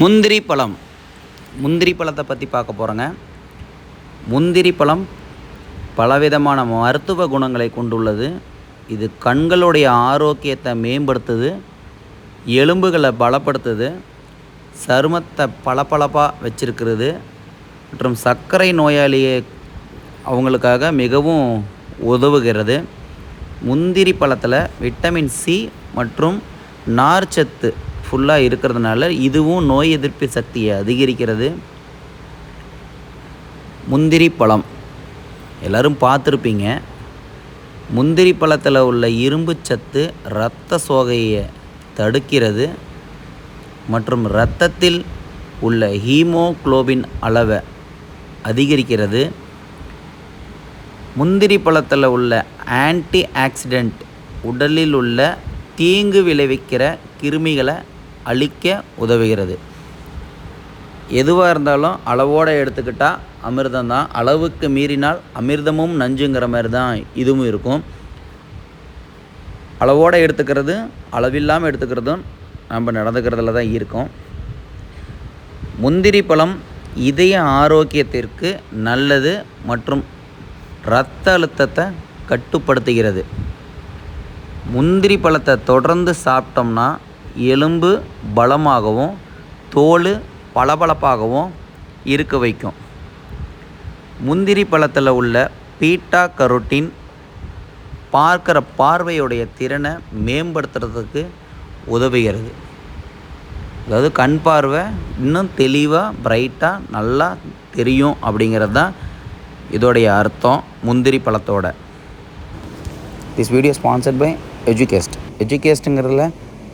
முந்திரி பழம் முந்திரி பழத்தை பற்றி பார்க்க போகிறோங்க முந்திரி பழம் பலவிதமான மருத்துவ குணங்களை கொண்டுள்ளது. இது கண்களுடைய ஆரோக்கியத்தை மேம்படுத்துது. எலும்புகளை பலப்படுத்துது. சருமத்தை பளபளப்பாக வச்சிருக்கிறது. மற்றும் சர்க்கரை நோயாளியை அவங்களுக்காக மிகவும் உதவுகிறது. முந்திரி பழத்தில் விட்டமின் சி மற்றும் நார்ச்சத்து ஃபுல்லாக இருக்கிறதுனால இதுவும் நோய் எதிர்ப்பு சக்தியை அதிகரிக்கிறது. முந்திரி பழம். எல்லோரும் பார்த்துருப்பீங்க. முந்திரி பழத்தில் உள்ள இரும்பு சத்து இரத்த சோகையை தடுக்கிறது. மற்றும் இரத்தத்தில் உள்ள ஹீமோகுளோபின் அளவை அதிகரிக்கிறது. முந்திரி பழத்தில் உள்ள ஆன்டி ஆக்சிடெண்ட் உடலில் உள்ள தீங்கு விளைவிக்கிற கிருமிகளை அழிக்க உதவுகிறது. எதுவாக இருந்தாலும் அளவோடு எடுத்துக்கிட்டால் அமிர்தம் தான் அளவுக்கு மீறினால் அமிர்தமும் நஞ்சுங்கிற மாதிரி தான் இதுவும் இருக்கும். அளவோடு எடுத்துக்கிறது அளவில்லாமல் எடுத்துக்கிறதும் நம்ம நடந்துக்கிறதுல தான் இருக்கும். முந்திரி பழம் இதய ஆரோக்கியத்திற்கு நல்லது மற்றும் இரத்த அழுத்தத்தை கட்டுப்படுத்துகிறது. முந்திரி பழத்தை தொடர்ந்து சாப்பிட்டோம்னா எலும்பு பலமாகவும் தோல் பளபளப்பாகவும் இருக்க வைக்கும். முந்திரி பழத்தில் உள்ள பீட்டா கரோட்டின் பார்க்குற பார்வையுடைய திறனை மேம்படுத்துறதுக்கு உதவுகிறது. அதாவது கண் பார்வை இன்னும் தெளிவாக பிரைட்டாக நல்லா தெரியும் அப்படிங்கிறது தான் இதோடைய அர்த்தம் முந்திரி பழத்தோட. This video sponsored by Edugest எஜுகேஸ்ட்டுங்கிறதுல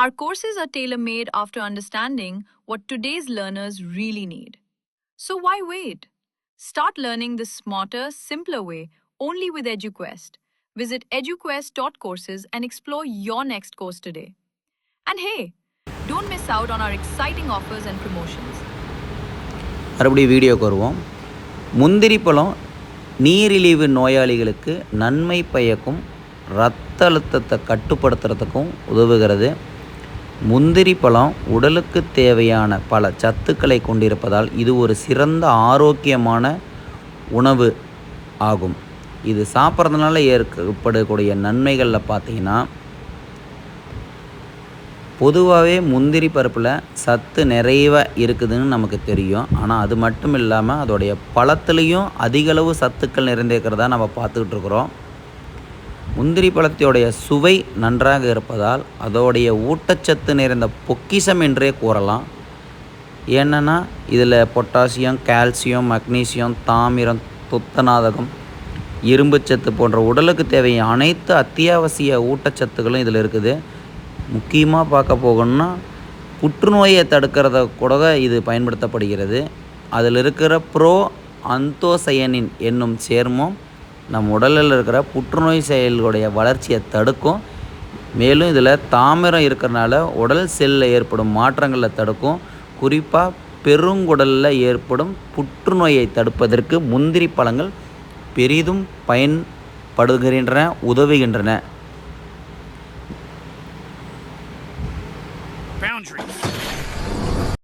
Our courses are tailor made after understanding what today's learners really need. So why wait? Start learning the smarter, simpler way only with EduQuest. Visit eduquest.courses and explore your next course today. And hey, don't miss out on our exciting offers and promotions. மறுபடியும் வீடியோக்கு வருவோம் முந்திரி பழம் நீரிழிவு நோயாளிகளுக்கு நன்மை பயக்கும் இரத்த அழுத்தத்தை கட்டுப்படுத்துறதுக்கும் உதவுகிறது முந்திரி பழம் உடலுக்கு தேவையான பல சத்துக்களை கொண்டிருப்பதால் இது ஒரு சிறந்த ஆரோக்கியமான உணவு ஆகும். இது சாப்பிட்றதுனால ஏற்படக்கூடிய நன்மைகளில் பார்த்தீங்கன்னா பொதுவாகவே முந்திரி பருப்பில் சத்து நிறைவாக இருக்குதுன்னு நமக்கு தெரியும். ஆனால் அது மட்டும் இல்லாமல் அதோடைய பழத்துலேயும் அதிகளவு சத்துக்கள் நிறைந்திருக்கிறதா நம்ம பார்த்துக்கிட்டு இருக்கிறோம். முந்திரி பழத்தையுடைய சுவை நன்றாக இருப்பதால் அதோடைய ஊட்டச்சத்து நிறைந்த பொக்கிஷம் என்றே கூறலாம். ஏன்னா இதில் பொட்டாசியம் கால்சியம் மக்னீசியம் தாமிரம் துத்தநாதகம் இரும்புச்சத்து போன்ற உடலுக்கு தேவையான அனைத்து அத்தியாவசிய ஊட்டச்சத்துக்களும் இதில் இருக்குது. முக்கியமாக பார்க்க போகணும்னா புற்றுநோயை தடுக்கிறத கூட இது பயன்படுத்தப்படுகிறது. அதில் இருக்கிற ப்ரோ அந்தோசயனின் என்னும் சேர்மம் நம் உடலில் இருக்கிற புற்றுநோய் செயல்களுடைய வளர்ச்சியை தடுக்கும். மேலும் இதில் தாமிரம் இருக்கிறனால உடல் செல்லில் ஏற்படும் மாற்றங்களை தடுக்கும். குறிப்பாக பெருங்குடலில் ஏற்படும் புற்றுநோயை தடுப்பதற்கு முந்திரி பழங்கள் பெரிதும் பயன்படுகின்றன உதவுகின்றன.